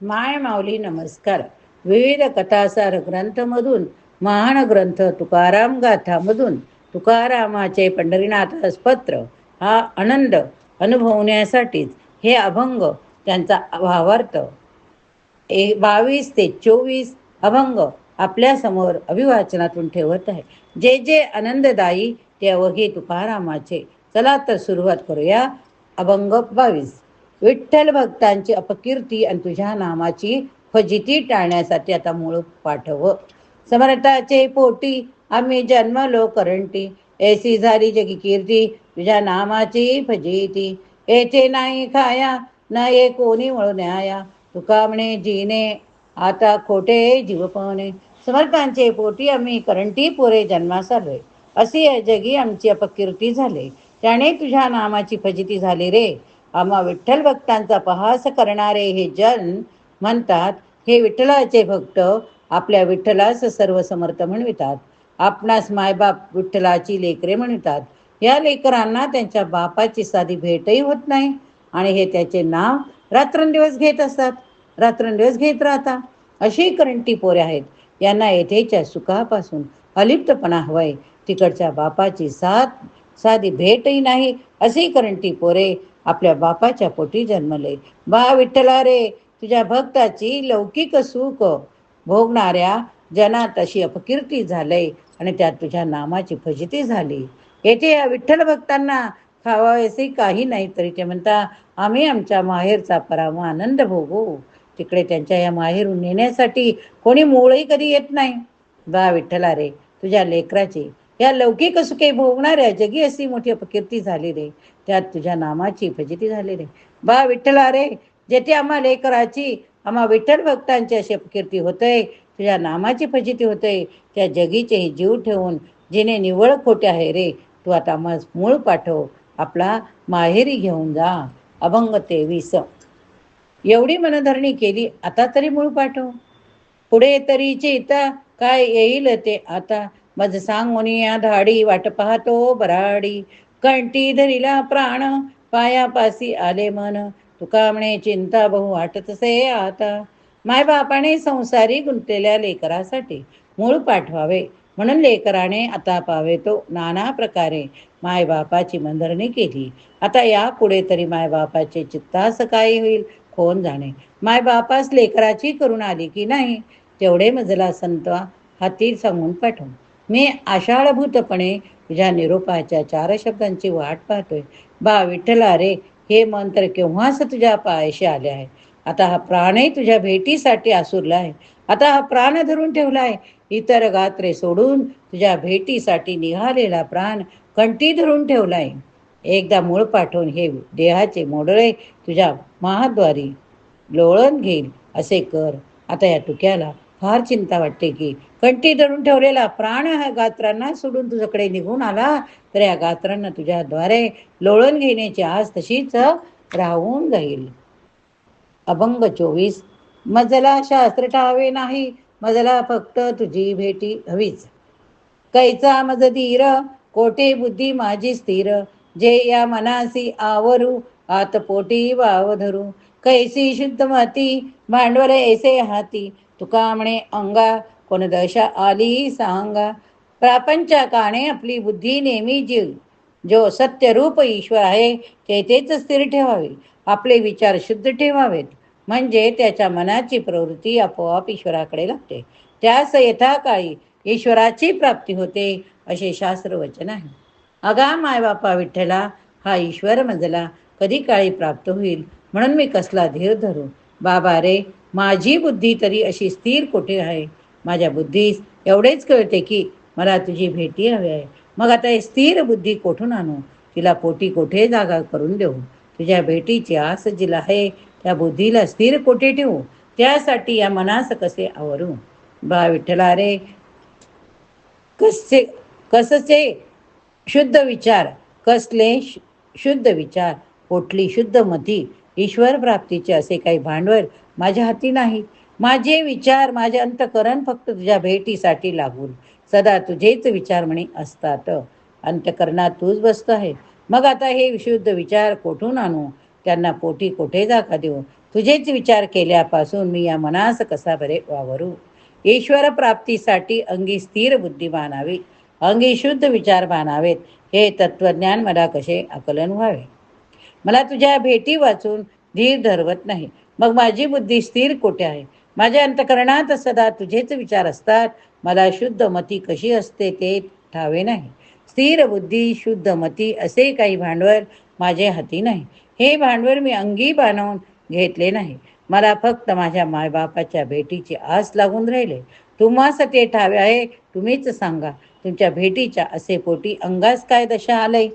माय माऊली नमस्कार. विविध कथासार ग्रंथमधून महान ग्रंथ तुकाराम गाथामधून तुकारामाचे पंढरीनाथास पत्र हा आनंद अनुभवण्यासाठीच हे अभंग त्यांचा भावार्थ. ए बावीस ते चोवीस अभंग आपल्यासमोर अभिवाचनातून ठेवत आहे. जे जे आनंददायी ते अवघे तुकारामाचे. चला तर सुरुवात करूया. अभंग बावीस. विठ्ठल भक्तांची अपकीर्ती आणि तुझ्या नामाची फजिती टाळण्यासाठी आता मूळ पाठव. समर्थाचे पोटी आम्ही जन्मलो करंटी. ऐसी झाली जगी कीर्ती तुझ्या नामाची फजिती. येथे नाही खाया ना ये कोणी म्हणून न्याया तुका म्हणे जीने आता खोटे जीवपणे. समर्थांचे पोटी आम्ही करंटी पुरे जन्मास आलोय अशी जगी आमची अपकीर्ती झाले. त्याने तुझ्या नामाची फजिती झाली रे. आम्हा विठ्ठल भक्तांचा पहास करणारे हे जन म्हणतात हे विठ्ठलाचे भक्त आपल्या विठ्ठलास सर्व समर्थ म्हणवितात. आपणास मायबाप विठ्ठलाची लेकरे म्हणतात. या लेकरांना त्यांच्या बापाची साधी भेटही होत नाही आणि हे त्याचे नाव रात्रंदिवस घेत असतात. रात्रंदिवस घेत राहतात अशी करंटी पोरे आहेत. यांना येथेच्या सुखापासून अलिप्तपणा हवाय. तिकडच्या बापाची साथ साधी भेटही नाही. अशी करंटी पोरे आपल्या बापाच्या पोटी जन्मले. बा विठ्ठला रे तुझ्या भक्ताची लौकिक सुख. भोगणाऱ्या जनात अशी अपकीर्ती झालंय आणि त्यात तुझ्या नामाची फजिती झाली. येथे या विठ्ठल भक्तांना खावायचे काही नाही तरी ते म्हणता आम्ही आमच्या माहेरचा पराम आनंद भोगू. तिकडे त्यांच्या या माहेरून नेण्यासाठी कोणी मोळही कधी येत नाही. बा विठ्ठला रे तुझ्या लेकराची या लौकिक सुखे भोगणाऱ्या जगी अशी मोठी अपकीर्ती झाली रे. त्यात तुझ्या नामाची फजिती झाली रे. बा विठ्ठला रे जेथे आम्हा लेकराची आम्हा विठ्ठल भक्तांची अशी अपकीर्ती होतय तुझ्या नामाची फजिती होतय त्या जगीचेही जीव ठेवून जिने निवळ खोटे आहे रे. तू आता मग मूळ पाठव आपला माहेरी घेऊन जा. अभंग तेवीस. एवढी मनधरणी केली आता तरी मूळ पाठव. पुढे तरीची इथं काय येईल ते आता? मज सांग या धाडी वाट पाहतो बराडी. कंटी धरिला प्राण पायापासी आले मन. तुका म्हणे चिंता बहु वाटतसे आता. मायबापाने संसारी गुंतलेल्या लेकरासाठी मूळ पाठवावे. म्हणून लेकराने आता पावे तो नाना प्रकारे. मायबापाची मंदरणी केली. आता या पुढे तरी मायबापाचे चित्तास काय होईल? कोण जाणे? मायबापास लेकराची करून आली की नाही? तेवढे मजला संतवा हाती सांगून पाठव मी आषाढभूतपणे तुझ्या निरोपाच्या चार शब्दांची वाट पाहतोय. बा विठ्ठला रे हे मंत्र केव्हाच तुझ्या पायाशी आले आहे? आता हा प्राणही तुझ्या भेटीसाठी आसुरला आहे. आता हा प्राण धरून ठेवला आहे. इतर गात्रे सोडून तुझ्या भेटीसाठी निघालेला प्राण कंटी धरून ठेवला आहे. एकदा मूळ पाठवून हे देहाचे मोडळे तुझ्या महाद्वारी लोळण घेईल. असे कर. आता या टुक्याला फार चिंता वाटते की. कंठी धरून ठेवलेला प्राण हा गात्रांना सोडून तुझ्याकडे निघून आला तर या गात्रांना तुझ्याद्वारे लोळण घेण्याची आज तशीच राहून जाईल. अभंग चोवीस. मजला शास्त्र ठावे नाही. मजला फक्त तुझी भेटी हवीच. कैचा मज धीर. कोठे बुद्धी माझी स्थिर. जे या मनासी आवरू आत पोटी वाव धरू. कैसी शुद्ध माती भांडवल ऐसे हाती. तुका म्हणे अंगा कोण दशा आली सांगा. प्रापंचा काणे आपली बुद्धी नेहमी जीव. जो सत्यरूप ईश्वर आहे ते तेच स्थिर ठेवावे. आपले विचार शुद्ध ठेवावेत. म्हणजे त्याच्या मनाची प्रवृत्ती आपोआप ईश्वराकडे लागते. त्यास यथाकाळी ईश्वराची प्राप्ती होते असे शास्त्र वचन आहे. अगा मायबापा विठ्ठला हा ईश्वर मजला कधी काळी प्राप्त होईल? म्हणून मी कसला धीर धरू? बाबा रे माझी बुद्धी तरी अशी स्थिर कोठे आहे? माझ्या बुद्धीस एवढेच कळते की मला तुझी भेटी हवी आहे. मग आता हे स्थिर बुद्धी कोठून आणू? तिला पोटी कोठे जागा करून देऊ? तुझ्या भेटीची आस जिला आहे त्या बुद्धीला स्थिर कोठे ठेवू? त्यासाठी या मनास कसे आवरू? बा विठ्ठला रे कसे कसचे शुद्ध विचार कसले शुद्ध विचार कोठली शुद्ध मती ईश्वर प्राप्तीचे असे काही भांडवल माझ्या हाती नाही. माझे विचार माझे अंतकरण फक्त तुझ्या भेटीसाठी लागून. सदा तुझेच विचार म्हणे असतात. अंतकरणात तूच बसतो आहे. मग आता हे विशुद्ध विचार कोठून आणू? त्यांना पोटी कोठे जागा देऊ? तुझेच विचार केल्यापासून मी या मनास कसा बरे वावरू? ईश्वर प्राप्तीसाठी अंगी स्थिर बुद्धी बाणावी अंगी शुद्ध विचार मानावेत. हे तत्वज्ञान मला कसे आकलन व्हावे? मला तुझ्या भेटी वाचून धीर धरवत नाही. मग माझी बुद्धी स्थिर कोठे आहे? माझ्या अंतकरणात सदा तुझेच विचार असतात. मला शुद्ध मती कशी असते ते ठावे नाही. स्थिर बुद्धी शुद्ध मती असे काही भांडवल माझे हाती नाही. हे भांडवल मी अंगी बांधवून घेतले नाही. मला फक्त माझ्या मायबापाच्या भेटीची आस लागून राहिले. तुम्हास ते ठावे आहे तुम्हीच सांगा. तुमच्या भेटीच्या असे पोटी अंगास काय दशा आलंय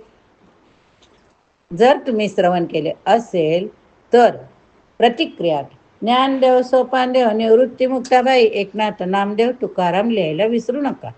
जर तुम्ही श्रवण केले असेल तर प्रतिक्रियात ज्ञानदेव सोपानदेव निवृत्ती मुक्ताबाई एकनाथ नामदेव तुकाराम लिहायला विसरू नका.